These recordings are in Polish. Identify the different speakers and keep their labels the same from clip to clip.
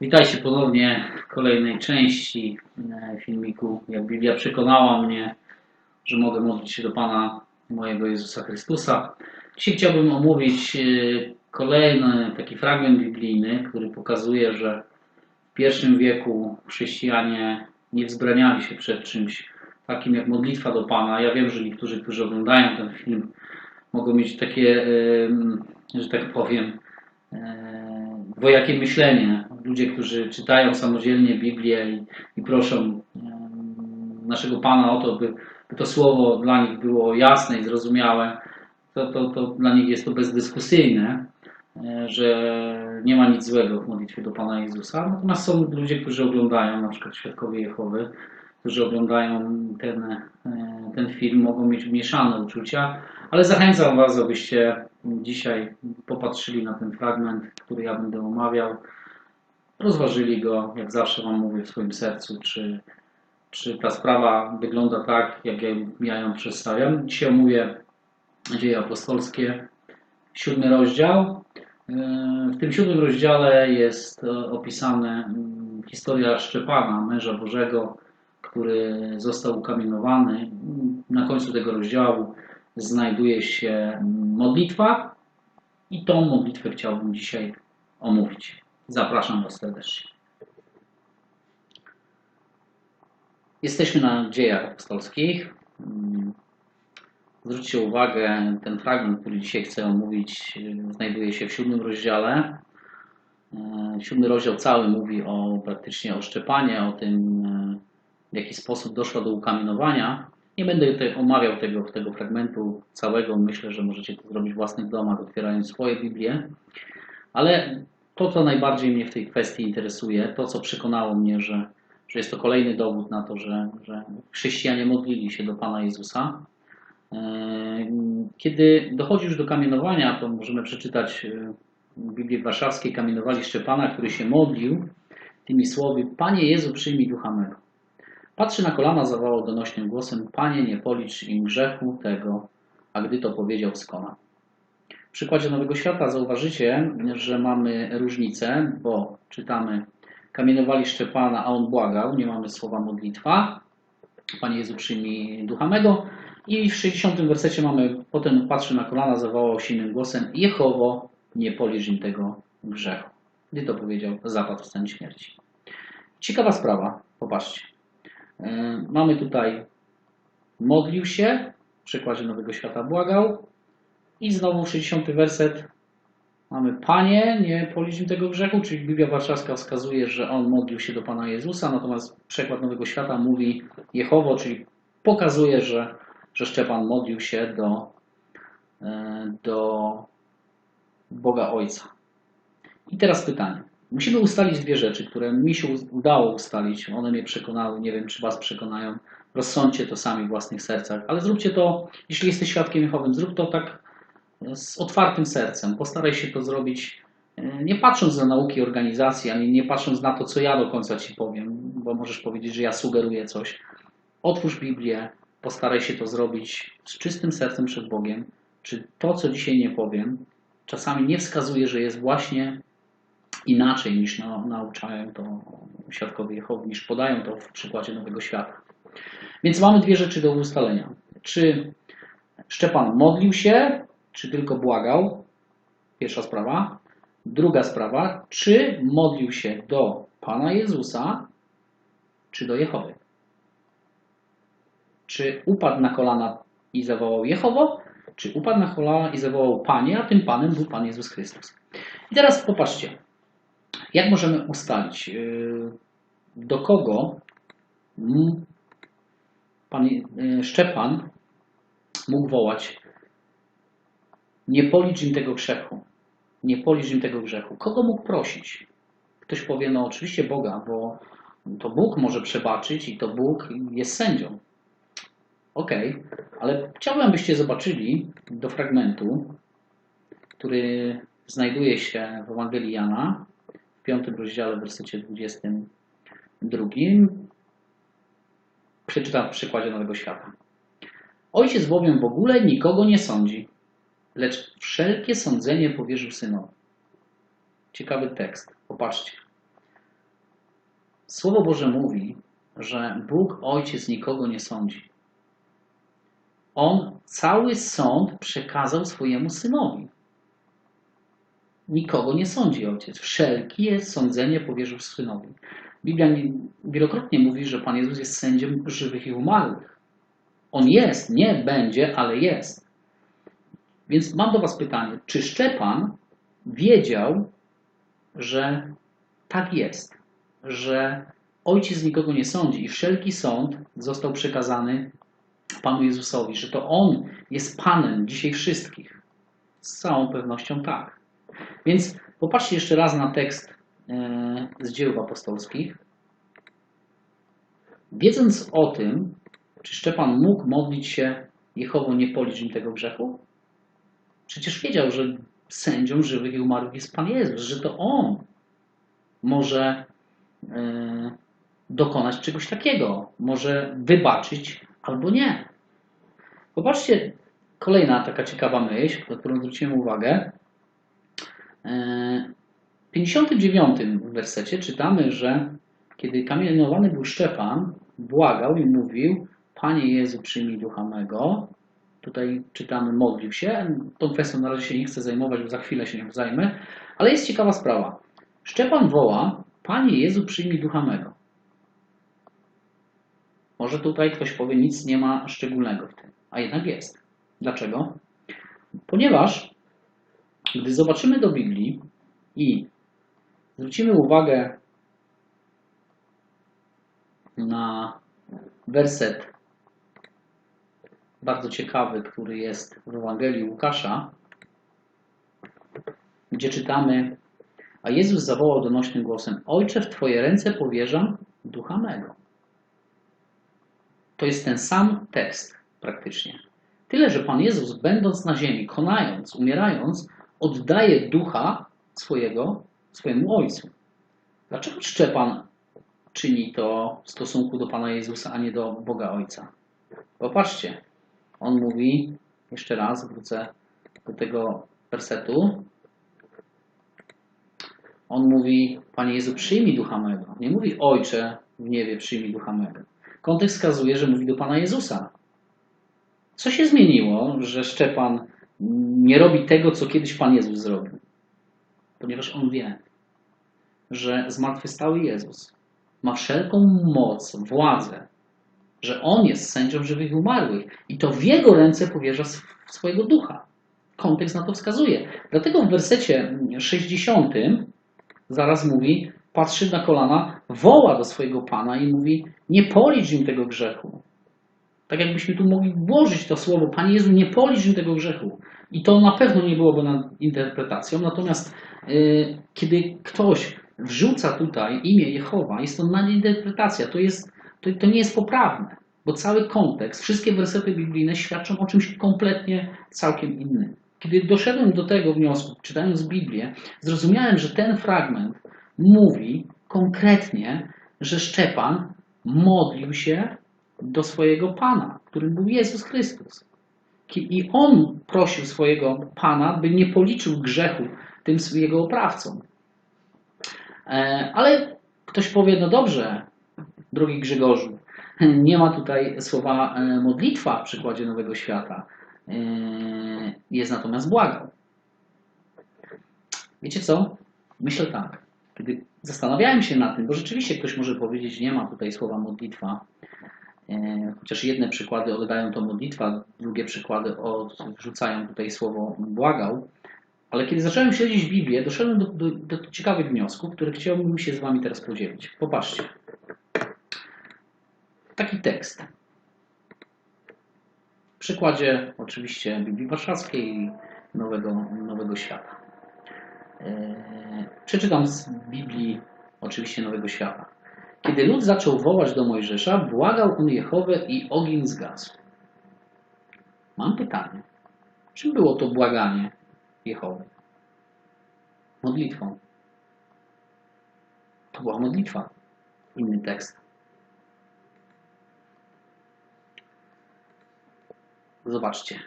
Speaker 1: Witajcie ponownie w kolejnej części e, filmiku. Jak Biblia przekonała mnie, że mogę modlić się do Pana mojego Jezusa Chrystusa. Dzisiaj chciałbym omówić e, kolejny taki fragment biblijny, który pokazuje, że w pierwszym wieku chrześcijanie nie wzbraniali się przed czymś takim jak modlitwa do Pana. Ja wiem, że niektórzy, którzy oglądają ten film, mogą mieć takie, że tak powiem, e, dwojakie myślenie. Ludzie, którzy czytają samodzielnie Biblię i, i proszą naszego Pana o to, by, by to słowo dla nich było jasne i zrozumiałe, to, to, to dla nich jest to bezdyskusyjne, e, że nie ma nic złego w modlitwie do Pana Jezusa. Natomiast są ludzie, którzy oglądają, na przykład Świadkowie Jehowy, którzy oglądają ten, e, ten film, mogą mieć mieszane uczucia, ale zachęcam Was, abyście dzisiaj popatrzyli na ten fragment, który ja będę omawiał, rozważyli go, jak zawsze Wam mówię, w swoim sercu, czy, czy ta sprawa wygląda tak, jak ja, ją przedstawiam. Dzisiaj omówię Dzieje Apostolskie, siódmy rozdział. W tym siódmym rozdziale jest e, opisana mm, historia Szczepana, męża Bożego, który został ukamienowany. Na końcu tego rozdziału znajduje się modlitwa i tą modlitwę chciałbym dzisiaj omówić. Zapraszam Was serdecznie. Jesteśmy na dziejach apostolskich. Zwróćcie uwagę, ten fragment, który dzisiaj chcę omówić, znajduje się w siódmym rozdziale. Siódmy rozdział cały mówi o praktycznie o Szczepanie, o tym, w jaki sposób doszło do ukamienowania. Nie będę te, omawiał tego, tego fragmentu całego. Myślę, że możecie to zrobić w własnych domach, otwierając swoje Biblię. Ale to, co najbardziej mnie w tej kwestii interesuje, to, co przekonało mnie, że, że jest to kolejny dowód na to, że, że chrześcijanie modlili się do Pana Jezusa. Yy, Kiedy dochodzi już do kamienowania, to możemy przeczytać w Biblii Warszawskiej, kamienowali Szczepana, który się modlił tymi słowy: Panie Jezu, przyjmij ducha mego. Patrzy na kolana, zawołał donośnym głosem: Panie, nie policz im grzechu tego, a gdy to powiedział, skona. W przykładzie Nowego Świata zauważycie, że mamy różnicę, bo czytamy kamienowali Szczepana, a on błagał, nie mamy słowa modlitwa. Panie Jezu, przyjmij ducha mego. I w 60 wersecie mamy, potem patrzy na kolana, zawołał silnym głosem, Jehowo, nie policz im tego grzechu. Gdy to powiedział, zapadł w stan śmierci. Ciekawa sprawa, popatrzcie. Yy, Mamy tutaj modlił się, w przykładzie Nowego Świata błagał i znowu 60 werset mamy Panie, nie policz tego grzechu, czyli Biblia Warszawska wskazuje, że on modlił się do Pana Jezusa, natomiast przekład Nowego Świata mówi Jehowo, czyli pokazuje, że, że Szczepan modlił się do, e, do Boga Ojca. I teraz pytanie. Musimy ustalić dwie rzeczy, które mi się udało ustalić. One mnie przekonały, nie wiem, czy Was przekonają. Rozsądźcie to sami w własnych sercach, ale zróbcie to, jeśli jesteś świadkiem Jehowym, zrób to tak z otwartym sercem. Postaraj się to zrobić, e, nie patrząc na nauki organizacji, ani nie patrząc na to, co ja do końca Ci powiem, bo możesz powiedzieć, że ja sugeruję coś. Otwórz Biblię, postaraj się to zrobić z czystym sercem przed Bogiem. Czy to, co dzisiaj nie powiem, czasami nie wskazuje, że jest właśnie inaczej niż na, nauczają to świadkowie Jehowy, niż podają to w przykładzie Nowego Świata. Więc mamy dwie rzeczy do ustalenia. Czy Szczepan modlił się, czy tylko błagał? Pierwsza sprawa. Druga sprawa, czy modlił się do Pana Jezusa, czy do Jehowy? Czy upadł na kolana i zawołał Jehowo, czy upadł na kolana i zawołał Panie, a tym Panem był Pan Jezus Chrystus. I teraz popatrzcie, jak możemy ustalić, yy, do kogo pan yy, Szczepan mógł wołać nie policz im tego grzechu. Nie policz im tego grzechu. Kogo mógł prosić? Ktoś powie, no oczywiście Boga, bo to Bóg może przebaczyć i to Bóg jest sędzią. Okej, ale chciałbym, abyście zobaczyli do fragmentu, który znajduje się w Ewangelii Jana, w piątym rozdziale, w wersecie 22. Przeczytam w przykładzie Nowego Świata. Ojciec bowiem w ogóle nikogo nie sądzi, lecz wszelkie sądzenie powierzył synowi. Ciekawy tekst. Popatrzcie. Słowo Boże mówi, że Bóg Ojciec nikogo nie sądzi. On cały sąd przekazał swojemu synowi. Nikogo nie sądzi ojciec. Wszelkie sądzenie powierzył synowi. Biblia nie- wielokrotnie mówi, że Pan Jezus jest sędzią żywych i umarłych. On jest, nie będzie, ale jest. Więc mam do Was pytanie, czy Szczepan wiedział, że tak jest, że ojciec nikogo nie sądzi i wszelki sąd został przekazany Panu Jezusowi, że to On jest Panem dzisiaj wszystkich? Z całą pewnością tak. Więc popatrzcie jeszcze raz na tekst e, z dzieł apostolskich. Wiedząc o tym, czy Szczepan mógł modlić się Jehowo nie policz im tego grzechu? Przecież wiedział, że sędzią żywych i umarłych jest Pan Jezus, że to On może e, dokonać czegoś takiego, może wybaczyć albo nie. Popatrzcie, kolejna taka ciekawa myśl, na którą zwróciłem uwagę. E, W 59 wersecie czytamy, że kiedy kamienowany był Szczepan, błagał i mówił: Panie Jezu, przyjmij ducha mego. Tutaj czytamy, modlił się. Tą kwestią na razie się nie chcę zajmować, bo za chwilę się nią zajmę. Ale jest ciekawa sprawa. Szczepan woła: Panie Jezu, przyjmij ducha mego. Może tutaj ktoś powie, nic nie ma szczególnego w tym, a jednak jest. Dlaczego? Ponieważ gdy zobaczymy do Biblii i zwrócimy uwagę na werset bardzo ciekawy, który jest w Ewangelii Łukasza, gdzie czytamy, a Jezus zawołał donośnym głosem, Ojcze, w Twoje ręce powierzam ducha mego. To jest ten sam tekst praktycznie. Tyle, że Pan Jezus, będąc na ziemi, konając, umierając, oddaje ducha swojego swojemu Ojcu. Dlaczego Szczepan czyni to w stosunku do Pana Jezusa, a nie do Boga Ojca? Popatrzcie, on mówi, jeszcze raz wrócę do tego wersetu. On mówi, Panie Jezu, przyjmij ducha mego. Nie mówi, Ojcze w niebie, przyjmij ducha mego. Kontekst wskazuje, że mówi do Pana Jezusa. Co się zmieniło, że Szczepan nie robi tego, co kiedyś Pan Jezus zrobił? Ponieważ on wie, że zmartwychwstały Jezus ma wszelką moc, władzę, że On jest sędzią żywych i umarłych i to w Jego ręce powierza sw- swojego ducha. Kontekst na to wskazuje. Dlatego w wersecie 60 zaraz mówi, patrzy na kolana, woła do swojego Pana i mówi, nie policz im tego grzechu. Tak jakbyśmy tu mogli włożyć to słowo, Panie Jezu, nie policz tego grzechu. I to na pewno nie byłoby nad interpretacją, natomiast y, kiedy ktoś wrzuca tutaj imię Jehowa, jest to nadinterpretacja, to, jest, to, to nie jest poprawne, bo cały kontekst, wszystkie wersety biblijne świadczą o czymś kompletnie całkiem innym. Kiedy doszedłem do tego wniosku, czytając Biblię, zrozumiałem, że ten fragment mówi konkretnie, że Szczepan modlił się do swojego Pana, którym był Jezus Chrystus. I on prosił swojego Pana, by nie policzył grzechu tym jego oprawcom. E, Ale ktoś powie, no dobrze, drogi Grzegorzu, nie ma tutaj słowa e, modlitwa w przykładzie Nowego Świata. E, Jest natomiast błagał. Wiecie co? Myślę tak. Kiedy zastanawiałem się nad tym, bo rzeczywiście ktoś może powiedzieć, nie ma tutaj słowa modlitwa, chociaż jedne przykłady oddają to modlitwa, drugie przykłady odrzucają tutaj słowo błagał. Ale kiedy zacząłem śledzić Biblię, doszedłem do, do, do ciekawych wniosków, które chciałbym się z Wami teraz podzielić. Popatrzcie. Taki tekst. W przykładzie oczywiście Biblii Warszawskiej i Nowego, Nowego Świata. Eee, Przeczytam z Biblii oczywiście Nowego Świata. Kiedy lud zaczął wołać do Mojżesza, błagał on Jehowę i ogień zgasł. Mam pytanie. Czym było to błaganie Jehowy? Modlitwą. To była modlitwa. Inny tekst. Zobaczcie.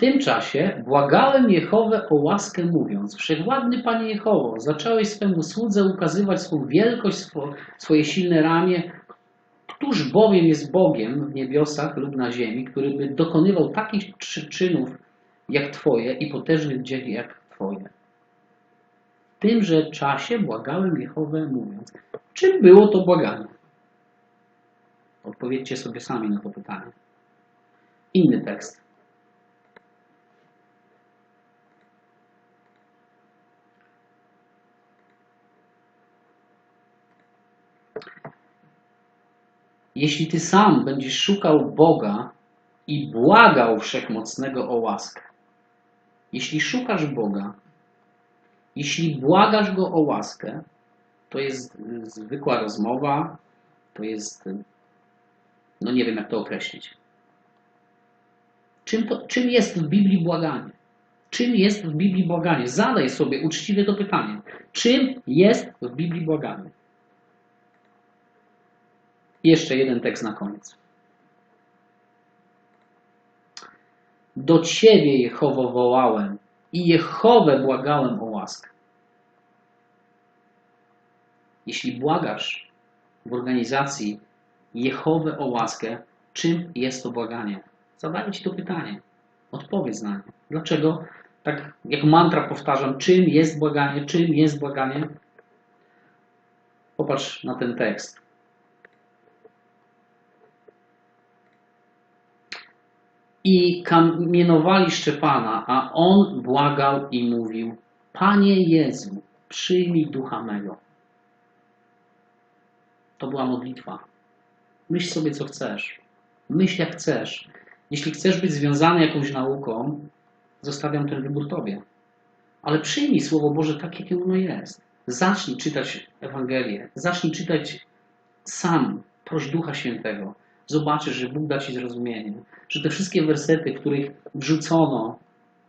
Speaker 1: Tym czasie błagałem Jehowę o łaskę, mówiąc: Wszechwładny Panie Jehowo, zacząłeś swemu słudze ukazywać swą wielkość, swo, swoje silne ramię. Któż bowiem jest Bogiem w niebiosach lub na ziemi, który by dokonywał takich czy- czynów jak Twoje i potężnych dzieł jak Twoje? W tymże czasie błagałem Jehowę, mówiąc: Czym było to błaganie? Odpowiedzcie sobie sami na to pytanie. Inny tekst. Jeśli ty sam będziesz szukał Boga i błagał Wszechmocnego o łaskę, jeśli szukasz Boga, jeśli błagasz Go o łaskę, to jest zwykła rozmowa, to jest, no nie wiem jak to określić. Czym, to, czym jest w Biblii błaganie? Czym jest w Biblii błaganie? Zadaj sobie uczciwie to pytanie. Czym jest w Biblii błaganie? Jeszcze jeden tekst na koniec. Do Ciebie, Jehowo, wołałem i Jehowę błagałem o łaskę. Jeśli błagasz w organizacji Jehowę o łaskę, czym jest to błaganie? Zadaję Ci to pytanie. Odpowiedz na nie. Dlaczego? Tak jak mantra powtarzam, czym jest błaganie, czym jest błaganie? Popatrz na ten tekst. I kamienowali Szczepana, a on błagał i mówił: Panie Jezu, przyjmij ducha mego. To była modlitwa. Myśl sobie, co chcesz. Myśl, jak chcesz. Jeśli chcesz być związany jakąś nauką, zostawiam ten wybór Tobie. Ale przyjmij Słowo Boże tak, jakie ono jest. Zacznij czytać Ewangelię. Zacznij czytać sam. Proś Ducha Świętego. Zobaczysz, że Bóg da Ci zrozumienie. Że te wszystkie wersety, w których wrzucono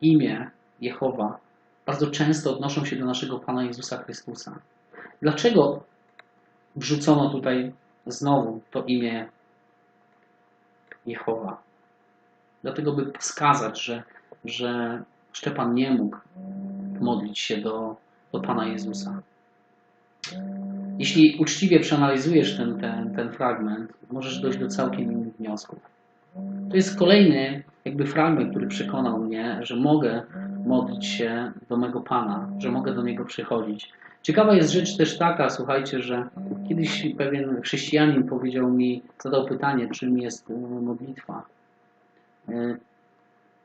Speaker 1: imię Jehowa, bardzo często odnoszą się do naszego Pana Jezusa Chrystusa. Dlaczego wrzucono tutaj znowu to imię Jehowa? Dlatego, by wskazać, że, że Szczepan nie mógł modlić się do, do Pana Jezusa. Jeśli uczciwie przeanalizujesz ten, ten, ten fragment, możesz dojść do całkiem innych wniosków. To jest kolejny jakby fragment, który przekonał mnie, że mogę modlić się do mego Pana, że mogę do Niego przychodzić. Ciekawa jest rzecz też taka, słuchajcie, że kiedyś pewien chrześcijanin powiedział mi, zadał pytanie, czym jest modlitwa.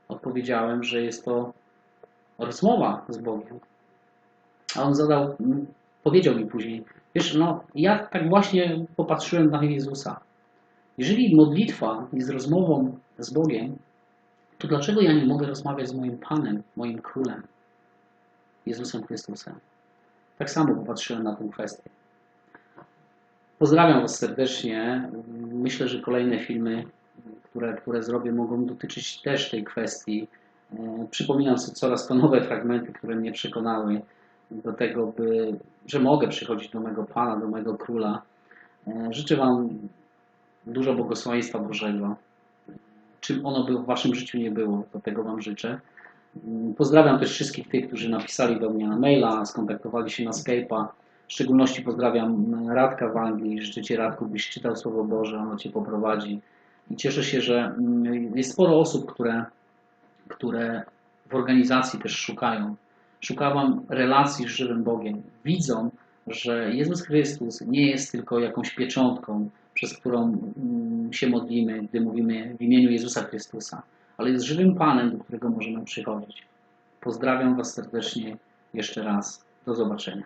Speaker 1: Odpowiedziałem, że jest to rozmowa z Bogiem. A on zadał, powiedział mi później, wiesz, no ja tak właśnie popatrzyłem na Jezusa. Jeżeli modlitwa jest rozmową z Bogiem, to dlaczego ja nie mogę rozmawiać z moim Panem, moim Królem, Jezusem Chrystusem? Tak samo popatrzyłem na tę kwestię. Pozdrawiam Was serdecznie. Myślę, że kolejne filmy, które, które zrobię, mogą dotyczyć też tej kwestii. Przypominam sobie coraz to nowe fragmenty, które mnie przekonały do tego, by, że mogę przychodzić do mego Pana, do mego Króla. Życzę Wam dużo błogosławieństwa Bożego. Czym ono by w Waszym życiu nie było, do tego Wam życzę. Pozdrawiam też wszystkich tych, którzy napisali do mnie na maila, skontaktowali się na Skype'a. W szczególności pozdrawiam Radka w Anglii. Życzę Ci, Radku, byś czytał Słowo Boże, ono Cię poprowadzi. I cieszę się, że jest sporo osób, które, które w organizacji też szukają. Szukają relacji z żywym Bogiem. Widzą, że Jezus Chrystus nie jest tylko jakąś pieczątką, przez którą się modlimy, gdy mówimy w imieniu Jezusa Chrystusa, ale jest żywym Panem, do którego możemy przychodzić. Pozdrawiam Was serdecznie jeszcze raz. Do zobaczenia.